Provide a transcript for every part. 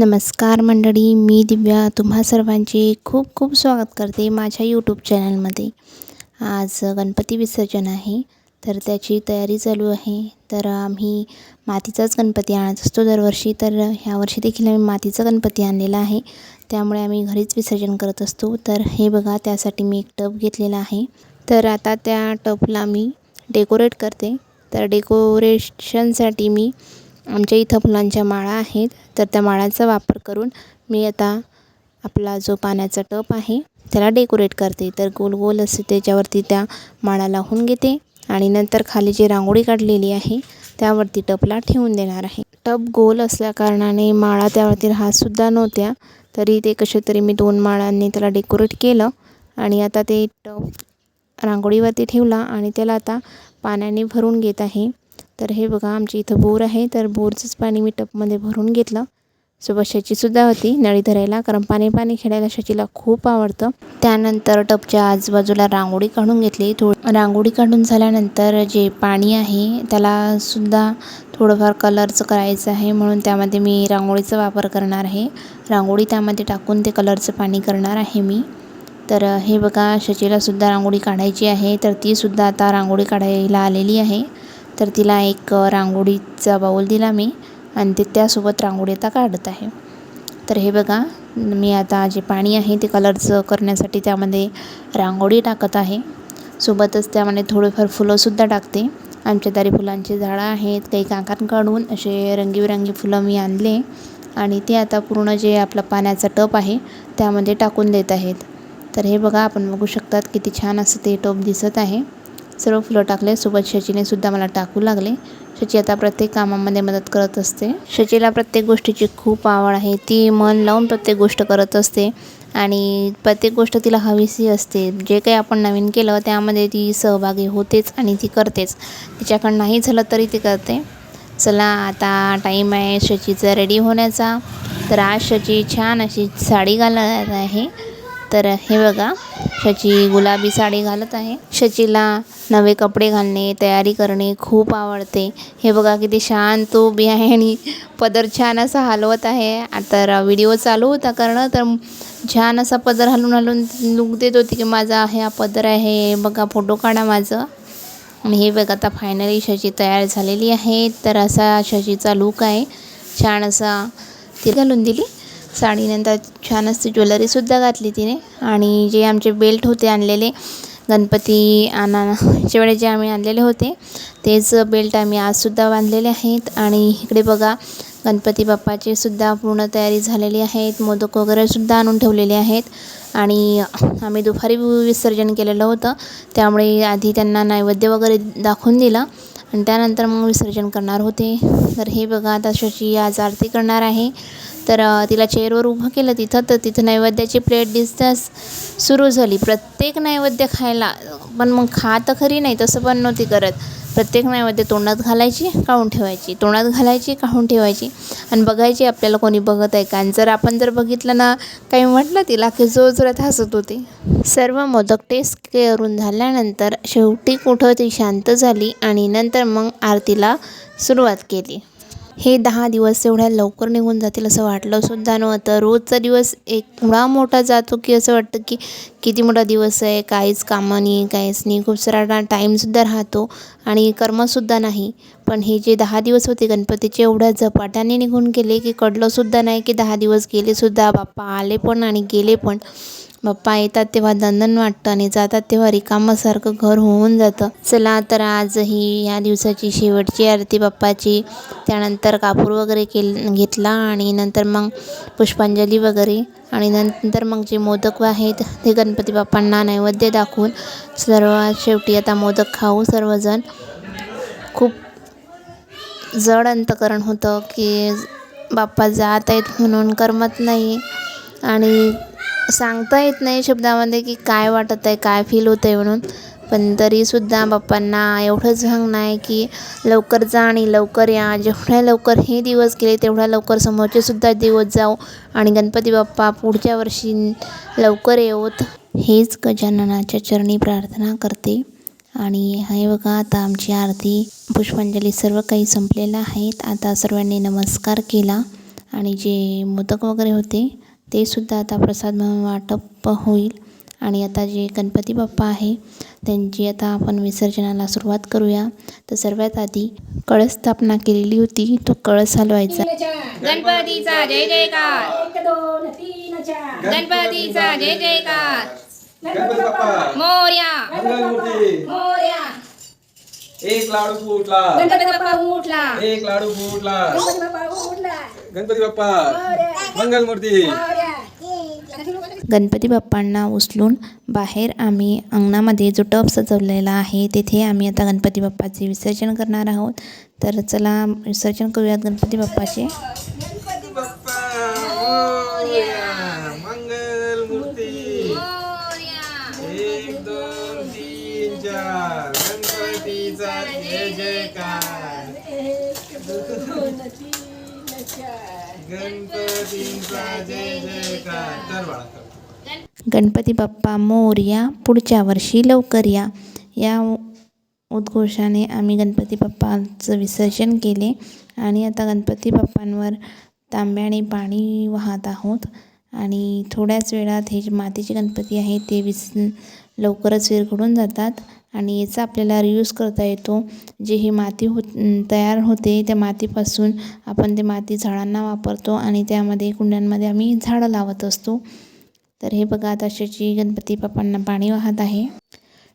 नमस्कार मंडळी मी दिव्या तुम्हा सर्वांचे खूप खूप स्वागत करते माझ्या यूट्यूब चॅनलमध्ये आज गणपती विसर्जन आहे तर त्याची तयारी चालू आहे. तर आम्ही मातीचाच गणपती आणत असतो दरवर्षी तर ह्या वर्षी देखील आम्ही मातीचा गणपती आणलेला आहे. त्यामुळे आम्ही घरीच विसर्जन करत असतो. तर हे बघा त्यासाठी मी एक टब घेतलेला आहे. तर आता त्या टबला मी डेकोरेट करते. तर डेकोरेशनसाठी मी आमच्या इथं फुलांच्या माळा आहेत. तर त्या माळांचा वापर करून मी आता आपला जो पाण्याचा टप आहे त्याला डेकोरेट करते. तर गोल गोल असे त्याच्यावरती त्या माळा लावून घेते आणि नंतर खाली जी रांगोळी काढलेली आहे त्यावरती टपला ठेवून देणार आहे. टप गोल असल्याकारणाने माळा त्यावरती राहतसुद्धा नव्हत्या. तरी ते कसे तरी मी दोन माळांनी त्याला डेकोरेट केलं आणि आता ते टप रांगोळीवरती ठेवला आणि त्याला आता पाण्याने भरून घेत आहे. तर हे बघा आमच्या इथं बोर आहे. तर बोरचंच पाणी मी टपमध्ये भरून घेतलं. सोबत शचीसुद्धा होती नळी धरायला कारण पाणी पाणी खेळायला शचीला खूप आवडतं. त्यानंतर टपच्या आजूबाजूला रांगोळी काढून घेतली. थो रांगोळी काढून झाल्यानंतर जे पाणी आहे त्याला सुद्धा थोडंफार कलरचं करायचं आहे. म्हणून त्यामध्ये मी रांगोळीचा वापर करणार आहे. रांगोळी त्यामध्ये टाकून ते कलरचं पाणी करणार आहे मी. तर हे बघा शचीलासुद्धा रांगोळी काढायची आहे. तर तीसुद्धा आता रांगोळी काढायला आलेली आहे. तर तिला एक रांगोळीचा बाऊल दिला मी आणि ते त्यासोबत रांगोळी आता काढत आहे. तर हे बघा मी आता जे पाणी आहे ते कलरचं करण्यासाठी त्यामध्ये रांगोळी टाकत आहे. सोबतच त्यामध्ये थोडेफार फुलंसुद्धा टाकते. आमच्या दारी फुलांची झाडं आहेत काही काकांकडून काढून असे रंगीबेरंगी फुलं मी आणले आणि ते आता पूर्ण जे आपलं पाण्याचा टप आहे त्यामध्ये टाकून देत आहेत. तर हे बघा आपण बघू शकतात किती छान असं ते टप दिसत आहे. सर्व फुलं टाकले. सोबत शचीने सुद्धा मला टाकू लागले. शची आता प्रत्येक कामामध्ये मदत करत असते. शचीला प्रत्येक गोष्टीची खूप आवड आहे. ती मन लावून प्रत्येक गोष्ट करत असते आणि प्रत्येक गोष्ट तिला हवीशी असते. जे काही आपण नवीन केलं त्यामध्ये ती सहभागी होतेच आणि ती करतेच. तिच्याकडं नाही झालं तरी ती करते. चला आता टाईम आहे. शचीचा रेडी होण्याचा. तर आज शची छान अशी साडी घालत आहे. तर हे बघा शची गुलाबी साडी घालत आहे. शचीला नवे कपडे घालणे तयारी करणे खूप आवडते. हे बघा किती शांत उभी आहे आणि पदर छान असा हलवत आहे. तर व्हिडिओ चालू होता करणं तर छान असा पदर हलून हलून लुक देत होती की माझा हा पदर आहे बघा फोटो काढा माझं. आणि हे बघा आता फायनली शची तयार झालेली आहे. तर असा शचीचा लूक आहे. छान असा ती घालून दिली. साडीनंतर छान असते ज्वेलरीसुद्धा घातली तिने. आणि जे आमचे बेल्ट होते आणलेले गणपती आणाच्या वेळेस जे आम्ही आणलेले होते तेच बेल्ट आम्ही आजसुद्धा बांधलेले आहेत. आणि इकडे बघा गणपती बाप्पाची सुद्धा पूर्ण तयारी झालेली आहेत. मोदक वगैरेसुद्धा आणून ठेवलेले आहेत. आणि आम्ही दुपारी विसर्जन केलेलं होतं. त्यामुळे आधी त्यांना नैवेद्य वगैरे दाखवून दिलं. आणि त्यानंतर मग विसर्जन करणार होते. तर हे बघा आता शशी आज आरती करणार आहे. तर तिला चेअरवर उभं केलं तिथं तर तिथं नैवेद्याची प्लेट दिसताच सुरू झाली. प्रत्येक नैवेद्य खायला पण मग खात खरी नाही तसं पण नव्हती करत. प्रत्येक नैवेद्य तोंडात घालायची काढून ठेवायची. तोंडात घालायची काढून ठेवायची. आणि बघायची आपल्याला कोणी बघत आहे का? आणि जर आपण जर बघितलं ना काही म्हटलं तिला की जोरजोरात हसत होती. सर्व मोदक टेस्ट करून झाल्यानंतर शेवटी कुठं ती शांत झाली आणि नंतर मग आरतीला सुरुवात केली. हे दहा दिवस एवढ्या लवकर निघून जातील असं वाटलंसुद्धा नव्हतं रोजचा दिवस एवढा मोठा जातो की असं वाटतं की किती मोठा दिवस आहे काहीच कामं नाही काहीच नाही. खूप सारा टाईमसुद्धा राहतो आणि कर्मसुद्धा नाही. पण हे जे दहा दिवस होते गणपतीचे एवढ्या झपाट्याने निघून गेले की कळलंसुद्धा नाही की दहा दिवस गेलेसुद्धा बाप्पा आले पण आणि गेले पण. बाप्पा येतात तेव्हा दंदन वाटतं आणि जातात तेव्हा रिकामासारखं घर होऊन जातं. चला तर आजही या दिवसाची शेवटची आरती बाप्पाची. त्यानंतर कापूर वगैरे केल घेतला आणि नंतर मग पुष्पांजली वगैरे. आणि नंतर मग जे मोदक आहेत ते गणपती बाप्पांना नैवेद्य दाखवून सर्वात शेवटी आता मोदक खाऊ सर्वजण. खूप जड अंतकरण होतं की बाप्पा जात आहेत म्हणून करमत नाही. आणि सांगता येत नाही शब्दामध्ये की काय वाटत आहे काय फील होतं आहे म्हणून. पण तरीसुद्धा बाप्पांना एवढंच सांगणं आहे की लवकर जा आणि लवकर या. जेवढ्या लवकर हे दिवस गेले तेवढ्या लवकर समोरचेसुद्धा दिवस जाऊ आणि गणपती बाप्पा पुढच्या वर्षी लवकर येवोत. हेच गजाननाच्या चरणी प्रार्थना करते. आणि हे बघा आता आमची आरती पुष्पांजली सर्व काही संपलेलं आहेत. आता सर्वांनी नमस्कार केला. आणि जे मोदक वगैरे होते ते सुद्धा आता प्रसाद म्हणून वाटप होईल. आणि आता जे गणपती बाप्पा आहे त्यांची आता आपण विसर्जनाला सुरुवात करूया. तर सर्वात आधी कळस स्थापना केलेली होती तो कळस हलवायचा. गणपतीचा जय जयकार. गणपतीचा जय जयकार. गणपती बाप्पा. मोर्या. मंगलमूर्ती मोर्या. एक लाडू फुटला गणपती बाप्पा उठला. एक लाडू फुटला गणपती बाप्पा उठला. गणपती बाप्पा. मंगलमूर्ती. गणपती बाप्पांना उचलून बाहेर आम्ही अंगणामध्ये जो टब सजवलेला आहे तेथे आम्ही आता गणपती बाप्पाचे विसर्जन करणार आहोत. तर चला विसर्जन करूयात गणपती बाप्पाचे. गणपती बाप्पा मोरया पुढच्या वर्षी लवकर या. या उद्घोषाने आम्ही गणपती बाप्पाचं विसर्जन केले आणि आता गणपती बाप्पांवर तांब्याने पाणी वाहत आहोत. आणि थोड्याच वेळात हे जे मातीचे गणपती आहेत ते विस लवकरच विरघडून जातात. आणि याचा आपल्याला रियूज करता येतो. जे ही माती हो तयार होते त्या मातीपासून आपण ते माती झाडांना वापरतो आणि त्यामध्ये कुंड्यांमध्ये आम्ही झाडं लावत असतो. तर हे बघा आता शची गणपती बाप्पांना पाणी वाहत आहे.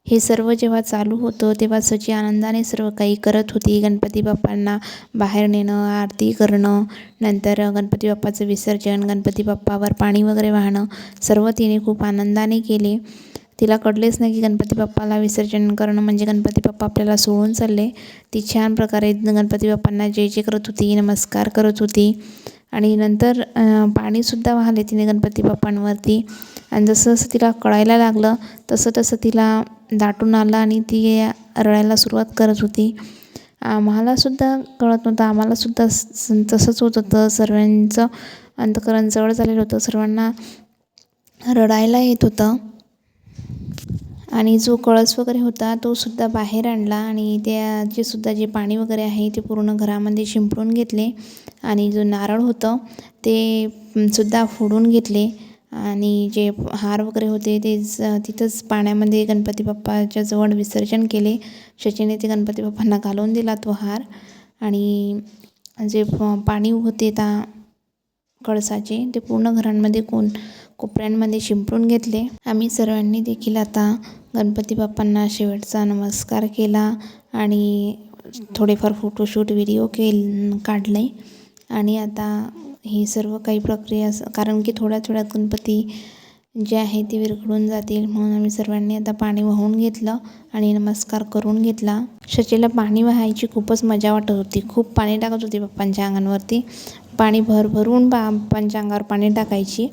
हे सर्व जेव्हा चालू होतं तेव्हा सची आनंदाने सर्व काही करत होती. गणपती बाप्पांना बाहेर नेणं आरती करणं नंतर गणपती बाप्पाचं विसर्जन गणपती बाप्पावर पाणी वगैरे वाहणं सर्व तिने खूप आनंदाने केले. तिला कळलेच नाही की गणपती बाप्पाला विसर्जन करणं म्हणजे गणपती बाप्पा आपल्याला सोडून चालले. ती छान प्रकारे गणपती बाप्पांना जे जे करत होती नमस्कार करत होती. आणि नंतर पाणीसुद्धा वाहले तिने गणपती बाप्पांवरती. आणि जसं जसं तिला कळायला लागलं तसं तसं तिला दाटून आलं आणि ती रडायला सुरुवात करत होती. आम्हालासुद्धा कळत नव्हतं आम्हालासुद्धा स- तसंच होत होतं. सर्वांचं अंतकरण जवळ झालेलं होतं. सर्वांना रडायला येत होतं. आणि जो कळस वगैरे होता तो सुद्धा बाहेर आणला आणि त्याचे सुद्धा जे पाणी वगैरे आहे ते पूर्ण घरामध्ये शिंपडून घेतले. आणि जो नारळ होतं ते सुद्धा फोडून घेतले. आणि जे हार वगैरे होते ते तिथंच पाण्यामध्ये गणपती बाप्पाच्या जवळ विसर्जन केले. शचीने ते गणपती बाप्पांना घालून दिला तो हार. आणि जे प- पाणी होते त्या कळसाचे ते पूर्ण घरांमध्ये कोण कोपऱ्यांमध्ये शिंपडून घेतले. आम्ही सर्वांनी देखील आता गणपती बाप्पांना शेवटचा नमस्कार केला आणि थोडेफार फोटोशूट व्हिडिओ केल काढले आणि आता ही सर्व काही प्रक्रिया असं कारण की थोड्या थोड्यात गणपती जे आहे ते विरघळून जातील म्हणून आम्ही सर्वांनी आता पाणी वाहून घेतलं आणि नमस्कार करून घेतला. शचेला पाणी वाहायची खूपच मजा वाटत होती. खूप पाणी टाकत होती पप्पांच्या अंगांवरती. पाणी भरभरून बाप्पांच्या अंगावर पाणी टाकायची.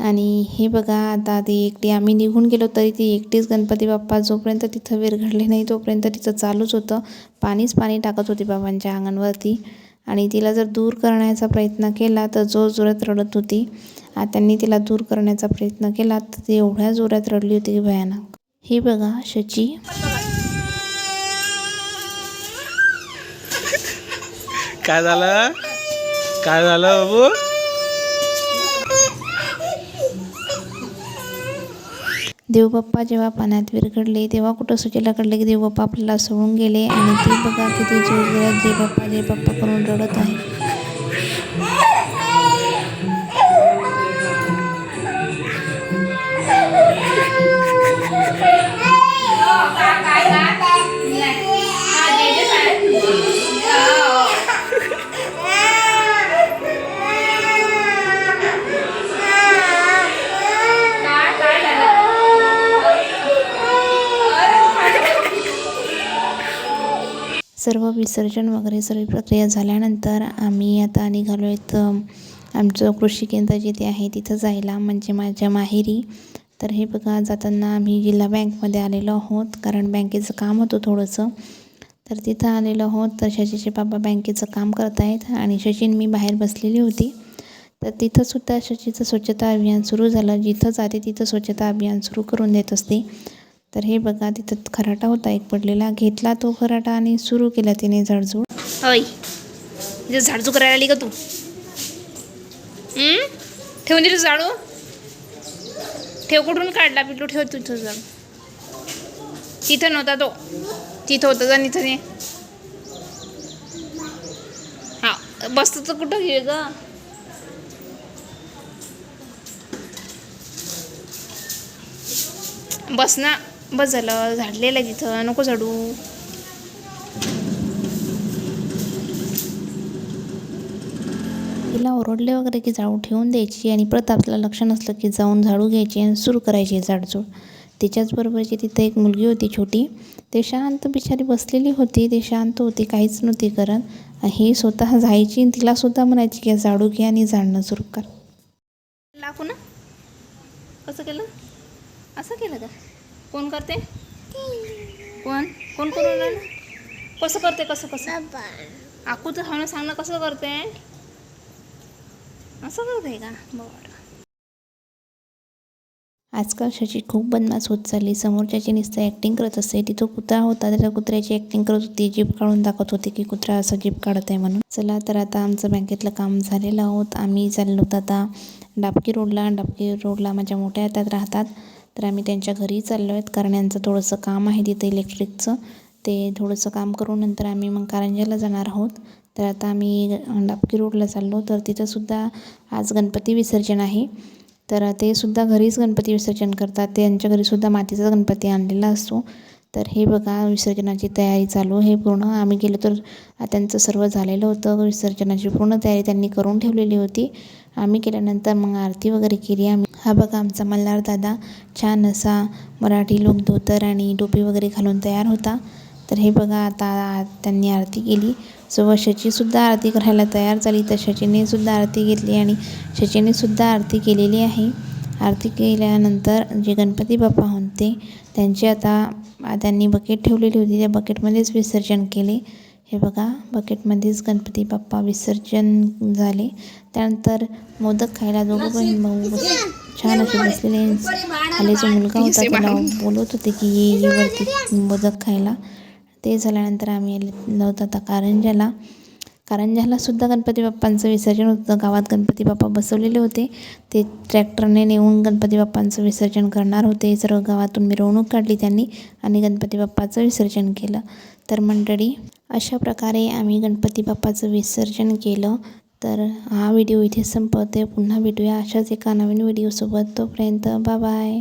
आणि हे बघा आता ती एकटी आम्ही निघून गेलो तरी ती एकटीच गणपती बाप्पा जोपर्यंत तिथं विरघडले नाही तोपर्यंत तिथं चालूच होतं. पाणीच पाणी टाकत होती बाबांच्या अंगणवरती. आणि तिला जर दूर करण्याचा प्रयत्न केला तर जोर जोरात रडत होती त्यांनी तिला दूर करण्याचा प्रयत्न केला तर ती एवढ्या जोरात रडली होती की भयानक. हे बघा शची. काय झालं? काय झालं बाबू? देवबाप्पा जेव्हा पाण्यात विरघडले तेव्हा कुठं सुचेला कळले की देवबाप्पा आपल्याला सोडून गेले? आणि ती बघा किती जोरजोरात जे बाप्पा जे बाप्पा करून रडत आहे. सर्व विसर्जन वगैरे सर्व प्रक्रिया झाल्यानंतर आम्ही आता निघालो आहेत आमचं कृषी केंद्र जिथे आहे तिथं जायला म्हणजे माझ्या माहेरी. तर हे बघा जाताना आम्ही जिल्हा बँकमध्ये आलेलो आहोत कारण बँकेचं काम होतं थोडंसं. तर तिथं आलेलो आहोत तर शशीचे बाबा बँकेचं काम करत आहेत आणि शशीन मी बाहेर बसलेली होती. तर तिथंसुद्धा शशीचं स्वच्छता अभियान सुरू झालं. जिथं जाते तिथं स्वच्छता अभियान सुरू करून देत असते. तर हे बघा तिथं खराटा होता. एक पडलेला घेतला तो खराटा आणि सुरू केला तिने झाडझूड. होय. म्हणजे इथं झाडझू करायला आली का तू? ठेवून दिलं झाडू. ठेव कुठून काढला पिल्लू? ठेव तिथं जाऊ तिथं नव्हता तो. तिथं होता जा तिथं नाही हा बसतो तर कुठं घे ग? बस ना. बस झालं झाडलेलं आहे तिथं नको झाडू. तिला ओरडले वगैरे की झाडू ठेवून द्यायची आणि परत आपलं लक्ष नसलं की जाऊन झाडू घ्यायची आणि सुरू करायची झाडझूड. तिच्याचबरोबरची तिथं एक मुलगी होती छोटी. ते शांत बिचारी बसलेली होती. ते शांत होती काहीच नव्हती करत. ही स्वतः जायची आणि तिलासुद्धा म्हणायची की झाडू घे आणि झाडणं सुरू कर. लाखू ना? कसं केलं? असं केलं का? कोण करते? कोण? कोण करून राहिलं? कसं करते कसं कसं? आकू तर ना सांग ना कसं करते? असं करते का? बरं. आजकाल शशी खूप बदमाश होत चालली. समोरच्याची नुसतं ॲक्टिंग करत असते. तिथं कुत्रा होता. त्या कुत्र्याची ॲक्टिंग करत होती. जीप काढून दाखवत होती की कुत्रा असं जीप काढत आहे म्हणून. चला तर आता आमचं बँकेतलं काम झालेलं आहोत. आम्ही चाललो होतो आता डाबकी रोडला. डाबकी रोडला माझ्या मोठ्या हातात राहतात. तर आम्ही त्यांच्या घरी चाललो आहेत. कारण यांचं थोडंसं काम आहे तिथं इलेक्ट्रिकचं ते थोडंसं काम करून नंतर आम्ही मग कारंजाला जाणार आहोत. तर आता आम्ही डाबकी रोडला चाललो. तर तिथंसुद्धा आज गणपती विसर्जन आहे. तर ते सुद्धा घरीच गणपती विसर्जन करतात. त्यांच्या घरीसुद्धा मातीचा गणपती आणलेला असतो. तर हे बघा विसर्जनाची तयारी चालू हे पूर्ण. आम्ही गेलो तर त्यांचं सर्व झालेलं होतं. विसर्जनाची पूर्ण तयारी त्यांनी करून ठेवलेली होती. आम्ही केल्यानंतर मग आरती वगैरे केली आम्ही. हा बघा आमचा मल्हार दादा छान असा मराठी लोक धोतर आणि टोपी वगैरे घालून तयार होता. तर हे बघा आता त्यांनी आरती केली. सोबत शचीसुद्धा आरती करायला तयार झाली. तर शचीनेसुद्धा आरती घेतली आणि शचीनेसुद्धा आरती केलेली आहे. आरती केल्यानंतर जे गणपती बाप्पा होते त्यांचे आता त्यांनी बकेट ठेवलेली होती. त्या बकेटमध्येच विसर्जन केले. हे बघा बकेटमध्येच गणपती बाप्पा विसर्जन झाले. त्यानंतर मोदक खायला दोघं पण भाऊ छान असे बसलेले खाली जो मुलगा होता त्याला बोलत होते की ये ये वरती मोदक खायला. ते झाल्यानंतर आम्ही आलो होतो आता कारंजाला कारंजालासुद्धा गणपती बाप्पांचं विसर्जन होतं. गावात गणपती बाप्पा बसवलेले होते. ते ट्रॅक्टरने नेऊन गणपती बाप्पांचं विसर्जन करणार होते. सर्व गावातून मिरवणूक काढली त्यांनी आणि गणपती बाप्पाचं विसर्जन केलं. तर मंडळी अशा प्रकारे आम्ही गणपती बाप्पाचं विसर्जन केलं. तर हा व्हिडिओ इथे संपवते. पुन्हा भेटूया अशाच एका नवीन व्हिडिओसोबत. तोपर्यंत बाय.